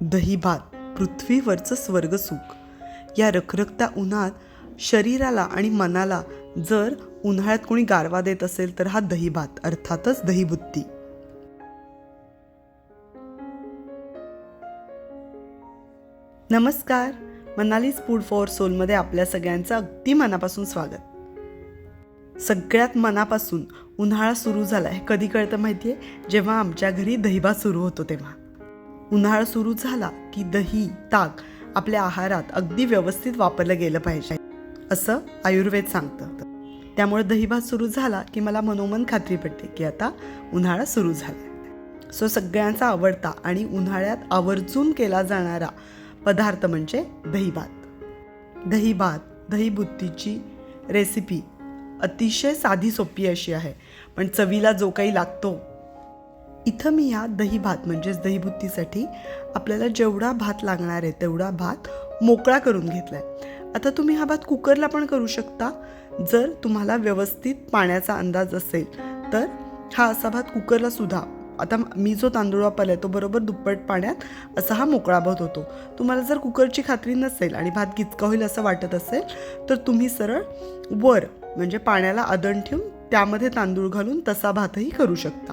दहीभात पृथ्वीवरचं स्वर्गसुख. या रखरखत्या उन्हात शरीराला आणि मनाला जर उन्हाळ्यात कोणी गारवा देत असेल तर हा दहीभात अर्थातच दहीबुत्ती. नमस्कार. मनालीज फूड फॉर सोलमध्ये आपल्या सगळ्यांचं अगदी मनापासून स्वागत. सगळ्यात मनापासून उन्हाळा सुरू झाला आहे कधी कळतं माहिती आहे जेव्हा आमच्या घरी दहीभात सुरू होतो तेव्हा. उन्हाळा सुरू झाला की दही ताक आपल्या आहारात अगदी व्यवस्थित वापरलं गेलं पाहिजे असं आयुर्वेद सांगतं. त्यामुळे दहीभात सुरू झाला की मला मनोमन खात्री पडते की आता उन्हाळा सुरू झाला. सो सगळ्यांचा आवडता आणि उन्हाळ्यात आवर्जून केला जाणारा पदार्थ म्हणजे दहीभात. दहीभात दहीबुत्तीची रेसिपी अतिशय साधी सोपी अशी आहे पण चवीला जो काही लागतो इथं मी या दही भात म्हणजेच दहीबुत्तीसाठी आपल्याला जेवढा भात लागणार आहे तेवढा भात मोकळा करून घेतला आहे आता तुम्ही हा भात कुकरला पण करू शकता. जर तुम्हाला व्यवस्थित पाण्याचा अंदाज असेल तर हा असा भात कुकरला सुद्धा. आता मी जो तांदूळ वापरला आहे तो बरोबर दुप्पट पाण्यात असा हा मोकळा भात होतो. तुम्हाला जर कुकरची खात्री नसेल आणि भात गिचका होईल असं वाटत असेल तर तुम्ही सरळ वर म्हणजे पाण्याला आदण ठेवून त्यामध्ये तांदूळ घालून तसा भातही करू शकता.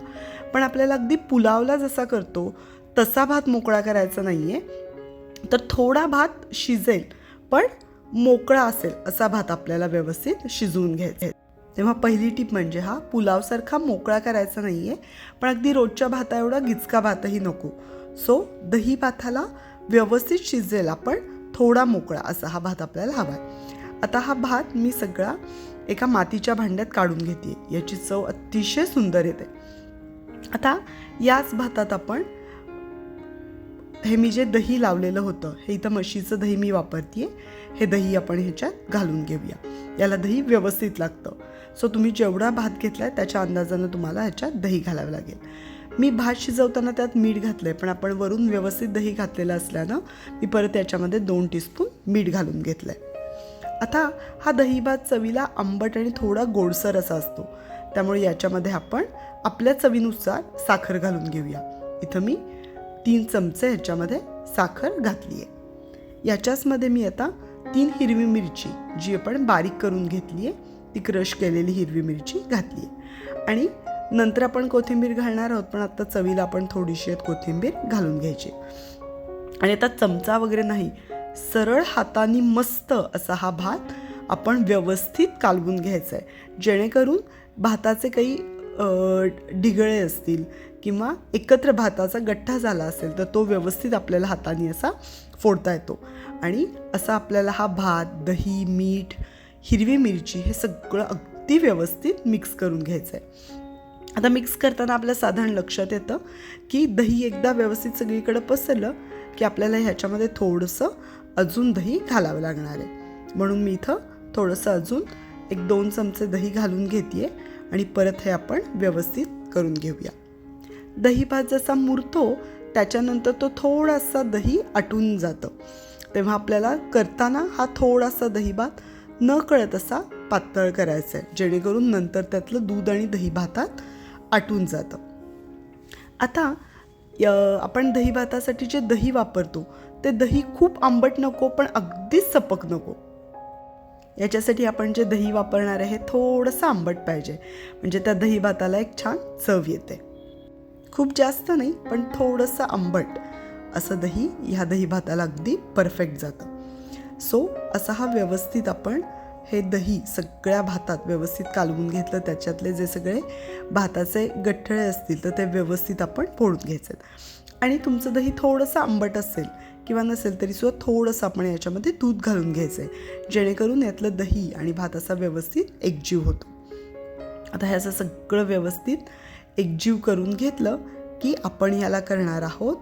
पण आपल्याला अगदी पुलावला जसा करतो तसा भात मोकळा करायचा नाही आहे तर थोडा भात शिजेल पण मोकळा असेल असा भात आपल्याला व्यवस्थित शिजवून घ्यायचा. आहे तेव्हा पहिली टीप म्हणजे हा पुलावसारखा मोकळा करायचा नाही आहे पण अगदी रोजच्या भाता एवढा गिचका भातही नको. सो दही भाताला व्यवस्थित शिजेल आपण थोडा मोकळा असा हा भात आपल्याला हवा आहे आता हा भात मी सगळा एका मातीच्या भांड्यात काढून घेते याची चव अतिशय सुंदर येते. आता याच भातात आपण हे मी जे दही लावलेलं होतं हे इथं म्हशीचं दही मी वापरते हे दही आपण ह्याच्यात घालून घेऊया. याला दही व्यवस्थित लागतं. सो तुम्ही जेवढा भात घेतला आहे त्याच्या अंदाजानं तुम्हाला ह्याच्यात दही घालावं लागेल. मी भात शिजवताना त्यात मीठ घातलं आहे पण आपण वरून व्यवस्थित दही घातलेलं असल्यानं मी परत याच्यामध्ये दोन टीस्पून मीठ घालून घेतलं आहे आता हा दही भात चवीला आंबट आणि थोडा गोडसर असा असतो. त्यामुळे याच्यामध्ये आपण आपल्या चवीनुसार साखर घालून घेऊया. इथं मी तीन चमचे ह्याच्यामध्ये साखर घातली आहे. याच्याचमध्ये मी आता तीन हिरवी मिरची जी आपण बारीक करून घेतली आहे ती क्रश केलेली हिरवी मिरची घातली आहे. आणि नंतर आपण कोथिंबीर घालणार आहोत पण आता चवीला आपण थोडीशी आहेत कोथिंबीर घालून घ्यायची. आणि आता चमचा वगैरे नाही सरळ हाताने मस्त असा हा भात आपण व्यवस्थित कालवून घ्यायचा आहे. जेणेकरून भाताचे काही ढिगळे असतील किंवा एकत्र भाताचा गठ्ठा झाला असेल तर तो व्यवस्थित आपल्याला हाताने असा फोडता येतो. आणि असा आपल्याला हा भात दही मीठ हिरवी मिरची हे सगळं अगदी व्यवस्थित मिक्स करून घ्यायचं आहे आता मिक्स करताना आपल्या साधारण लक्षात येतं की दही एकदा व्यवस्थित सगळीकडे पसरलं की आपल्याला ह्याच्यामध्ये थोडंसं अजून दही घालावं लागणार आहे. म्हणून मी इथं थोडंसं अजून एक दोन चमचे दही घालून घेते आणि परत हे आपण व्यवस्थित करून घेऊया. दही भात जसा मुरतो त्याच्यानंतर तो थोडासा दही आटून जातं. तेव्हा आपल्याला करताना हा थोडासा दही भात न कळत असा पातळ करायचा आहे जेणेकरून नंतर त्यातलं दूध आणि दही भातात आटून जातं. आता य- आपण दही भातासाठी जे दही वापरतो ते दही खूप आंबट नको पण अगदीच सपक नको. याच्यासाठी आपण जे दही वापरणार आहे हे थोडंसं आंबट पाहिजे. म्हणजे त्या दही भाताला एक छान चव येते. खूप जास्त नाही पण थोडंसं आंबट असं दही ह्या दही भाताला अगदी परफेक्ट जातं. सो असा हा व्यवस्थित आपण हे दही सगळ्या भातात व्यवस्थित कालवून घेतलं. त्याच्यातले जे सगळे भाताचे गठ्ठळे असतील तर ते व्यवस्थित आपण फोडून घ्यायचे आणि तुमचं दही थोडंसं आंबट असेल किंवा नसेल तरी सुद्धा थोडंसं आपण याच्यामध्ये दूध घालून घ्यायचं आहे जेणेकरून यातलं दही आणि भात असा व्यवस्थित एकजीव होतो. आता ह्याचं सगळं व्यवस्थित एकजीव करून घेतलं की आपण ह्याला करणार आहोत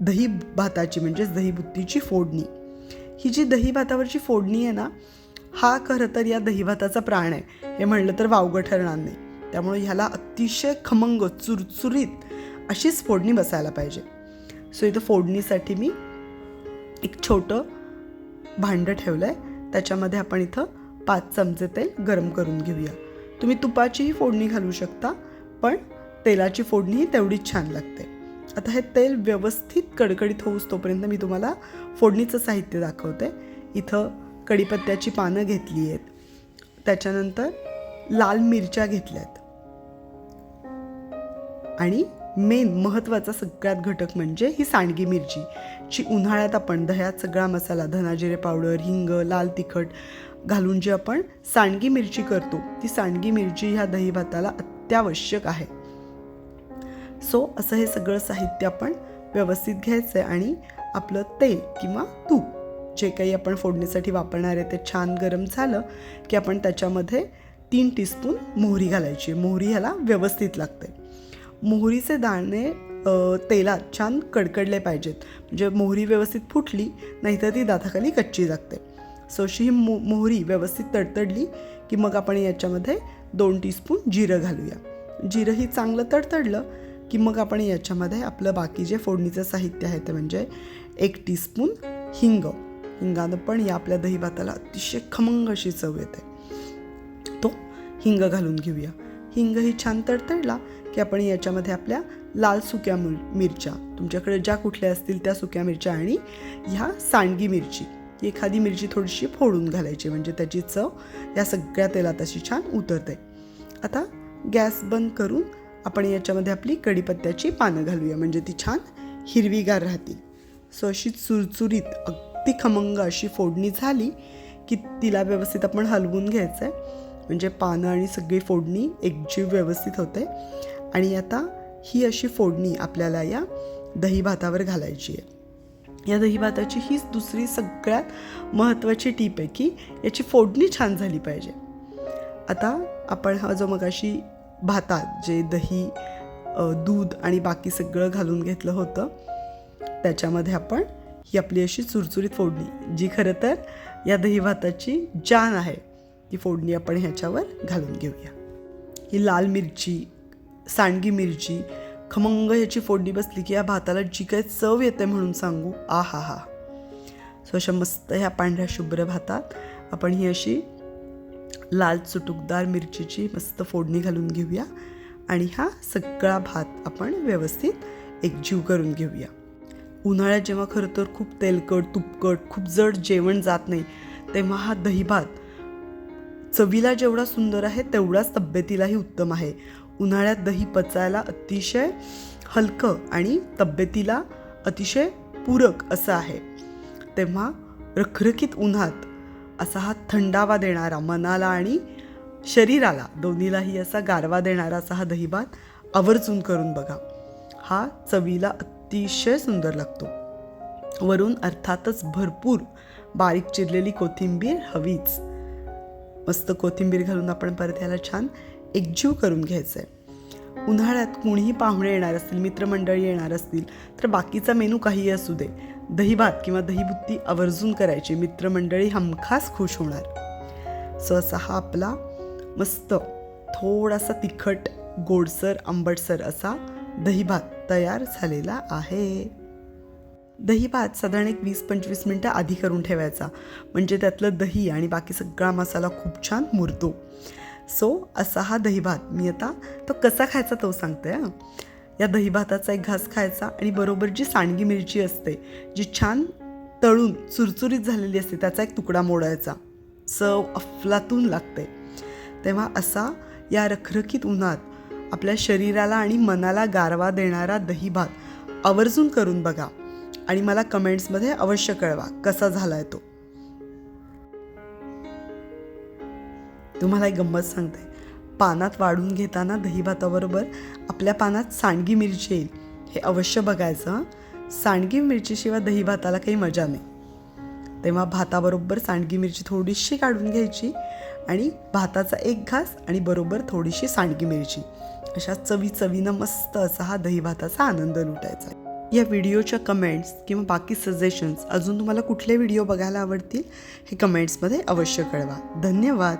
दही भाताची म्हणजेच दहीबुत्तीची फोडणी. ही जी दही भातावरची फोडणी आहे ना हा खरं तर या दही भाताचा प्राण आहे. हे म्हणलं तर वावगं ठरणार नाही. त्यामुळे ह्याला अतिशय खमंग चुरचुरीत अशीच फोडणी बसायला पाहिजे. सो इथं फोडणीसाठी मी एक छोटं भांडं ठेवलं आहे त्याच्यामध्ये आपण इथं पाच चमचे तेल गरम करून घेऊया. तुम्ही तुपाचीही फोडणी घालू शकता पण तेलाची फोडणीही तेवढीच छान लागते. आता हे तेल व्यवस्थित कडकडीत होऊस तोपर्यंत मी तुम्हाला फोडणीचं साहित्य दाखवते. इथं कढीपत्त्याची पानं घेतली आहेत. त्याच्यानंतर लाल मिरच्या घेतल्यात. आणि मेन महत्त्वाचा सगळ्यात घटक म्हणजे ही सांडगी मिरची जी उन्हाळ्यात आपण दह्यात सगळा मसाला धनाजिरे पावडर हिंग लाल तिखट घालून जी आपण सांडगी मिरची करतो ती सांडगी मिरची ह्या दही भाताला अत्यावश्यक आहे. सो असं हे सगळं साहित्य आपण व्यवस्थित घ्यायचं आहे आणि आपलं तेल किंवा तूप जे काही आपण फोडणीसाठी वापरणार आहे ते छान गरम झालं की आपण त्याच्यामध्ये तीन टीस्पून मोहरी घालायची. मोहरी ह्याला व्यवस्थित लागते मोहरीचे दाणे तेलात छान कडकडले पाहिजेत. म्हणजे मोहरी व्यवस्थित फुटली नाहीतर ती दाताखाली कच्ची लागते सो अशी ही मो मोहरी व्यवस्थित तडतडली की मग आपण याच्यामध्ये दोन टीस्पून जिरं घालूया. जिरं ही चांगलं तडतडलं की मग आपण याच्यामध्ये आपलं बाकी जे फोडणीचं साहित्य आहे ते म्हणजे एक टीस्पून हिंग. हिंगानं पण या आपल्या दही भाताला अतिशय खमंग अशी चव येते. तो हिंग घालून घेऊया. हिंग ही छान तडतडला की आपण याच्यामध्ये आपल्या लाल सुक्या मिरच्या तुमच्याकडे ज्या कुठल्या असतील त्या सुक्या मिरच्या आणि ह्या सांडगी मिरची. ही एखादी मिरची थोडीशी फोडून घालायची म्हणजे त्याची चव या सगळ्या तेलात अशी छान उतरते. आता गॅस बंद करून आपण याच्यामध्ये आपली कढीपत्त्याची पानं घालूया म्हणजे ती छान हिरवीगार राहतील. सो अशी चुरचुरीत अगदी खमंग अशी फोडणी झाली की तिला व्यवस्थित आपण हलवून घ्यायचं आहे म्हणजे पानं आणि सगळी फोडणी एकजीव व्यवस्थित होते. आणि आता ही अशी फोडणी आपल्याला या दही भातावर घालायची आहे. या दही भाताची हीच दुसरी सगळ्यात महत्त्वाची टीप आहे की याची फोडणी छान झाली पाहिजे. आता आपण हा जो मगाशी भातात जे दही दूध आणि बाकी सगळं घालून घेतलं होतं त्याच्यामध्ये आपण ही आपली अशी चुरचुरीत फोडणी जी खरं तर या दही भाताची जान आहे. ती फोडणी आपण ह्याच्यावर घालून घेऊया. ही लाल मिरची सांडगी मिरची खमंग ह्याची फोडणी बसली की या भाताला जी काही चव येते म्हणून सांगू आ हा हा सो अशा मस्त ह्या पांढऱ्या शुभ्र भातात आपण ही अशी लाल चुटुकदार मिरचीची मस्त फोडणी घालून घेऊया आणि हा सगळा भात आपण व्यवस्थित एकजीव करून घेऊया. उन्हाळ्यात जेव्हा खरं तर खूप तेलकट तुपकट खूप जड जेवण जात नाही तेव्हा हा दही भात चवीला जेवढा सुंदर आहे तेवढाच तब्येतीलाही उत्तम आहे. उन्हाळ्यात दही पचायला अतिशय हलकं आणि तब्येतीला अतिशय पूरक असं आहे. तेव्हा रखरखीत उन्हात असा हा थंडावा देणारा मनाला आणि शरीराला दोन्हीलाही असा गारवा देणारा असा हा दहीभात आवर्जून करून बघा. हा चवीला अतिशय सुंदर लागतो. वरून अर्थातच भरपूर बारीक चिरलेली कोथिंबीर हवीच. मस्त कोथिंबीर घालून आपण परत याला छान एकजीव करून घ्यायचं आहे उन्हाळ्यात कोणीही पाहुणे येणार असतील मित्रमंडळी येणार असतील तर बाकीचा मेनू काहीही असू दे. दहीभात किंवा दहीबुत्ती आवर्जून करायची. मित्रमंडळी हमखास खुश होणार. सो असा हा आपला मस्त थोडासा तिखट गोडसर आंबटसर असा दहीभात तयार झालेला आहे. दही भात साधारण एक वीस पंचवीस मिनटं आधी करून ठेवायचा. म्हणजे त्यातलं दही आणि बाकी सगळा मसाला खूप छान मुरतो. सो असा हा दही भात. मी आता तो कसा खायचा तो सांगते हां. या दही भाताचा एक घास खायचा आणि बरोबर जी सांडगी मिरची असते जी छान तळून चुरचुरीत झालेली असते त्याचा एक तुकडा मोडायचा. चव अफलातून लागते. तेव्हा असा या रखरखीत उन्हात आपल्या शरीराला आणि मनाला गारवा देणारा दही भात आवर्जून करून बघा. आणि मला कमेंट्समध्ये अवश्य कळवा कसा झाला आहे तो. तुम्हाला एक गंमत सांगते. पानात वाढून घेताना दही भाताबरोबर आपल्या पानात सांडगी मिरची येईल. हे अवश्य बघायचं सांडगी मिरचीशिवाय दही भाताला काही मजा नाही. तेव्हा भाताबरोबर सांडगी मिरची थोडीशी काढून घ्यायची आणि भाताचा एक घास आणि बरोबर थोडीशी सांडगी मिरची. अशा चवी चवीनं मस्त असा हा दही भाताचा आनंद लुटायचा या व्हिडिओच्या कमेंट्स किंवा बाकी सजेशन्स अजून तुम्हाला कुठले व्हिडिओ बघायला आवडतील हे कमेंट्समध्ये अवश्य कळवा. धन्यवाद.